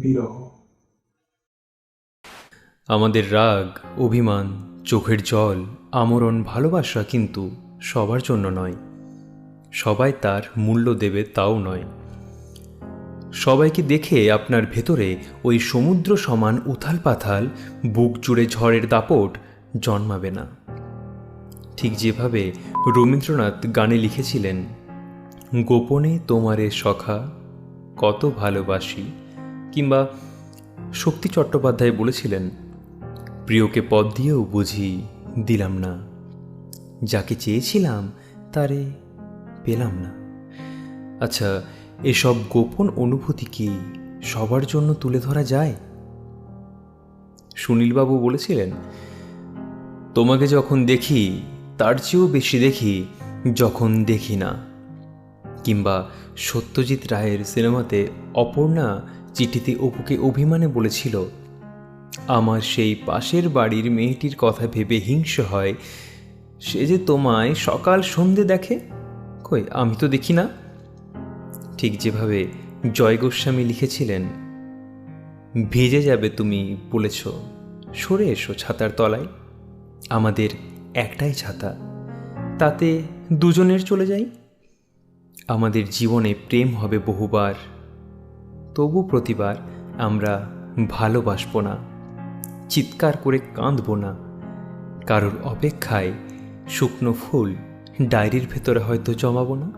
বিরহ। আমাদের রাগ, অভিমান, চোখের জল, আমরণ, ভালোবাসা কিন্তু সবার জন্য নয়। সবাই তার মূল্য দেবে তাও নয়। সবাইকে দেখে আপনার ভেতরে ওই সমুদ্র সমান উথাল পাথাল, বুক জুড়ে ঝড়ের দাপট জন্মাবে না। ঠিক যেভাবে রবীন্দ্রনাথ গানে লিখেছিলেন, গোপনে তোমারে সখা, কত ভালোবাসি। কিংবা শক্তি চট্টোপাধ্যায় বলেছিলেন, প্রিয়কে পদ দিয়েও বুঝি দিলাম না। যাকে চেয়েছিলাম, তারে পেলাম না। আচ্ছা এসব গোপন অনুভূতি কি সবার জন্য তুলে ধরা যায়? সুনীলবাবু বলেছিলেন, তোমাকে যখন দেখি, তার চেয়েও বেশি দেখি যখন দেখি না। কিংবা সত্যজিৎ রায়ের সিনেমাতে অপর্ণা চিঠিতে অপুকে অভিমানে বলেছিল, আমার সেই পাশের বাড়ির মেয়েটির কথা ভেবে হিংসে হয়। সে যে তোমায় সকাল সন্ধে দেখে? কই, আমি তো দেখি না। ঠিক যেভাবে জয় গোস্বামী লিখেছিলেন, ভিজে যাবে তুমি বলেছ, সরে এসো ছাতার তলায়। আমাদের একটাই ছাতা, তাতে দুজনের চলে যাই। আমাদের জীবনে প্রেম হবে বহুবার। তবু প্রতিবার আমরা ভালোবাসব না, চিৎকার করে কাঁদব না। কারোর অপেক্ষায় শুকনো ফুল ডায়েরির ভেতরে হয়তো জমাবো না।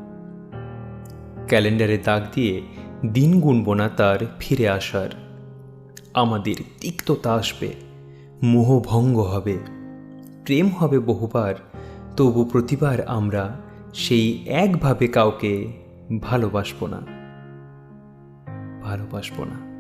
ক্যালেন্ডারে দাগ দিয়ে দিন গুনব না তার ফিরে আসার। আমাদের তিক্ততা আসবে মোহভঙ্গ হবে, প্রেম হবে বহুবার, তবু প্রতিবার আমরা সেই একভাবে কাউকে ভালোবাসব না। ভালোবাসব না।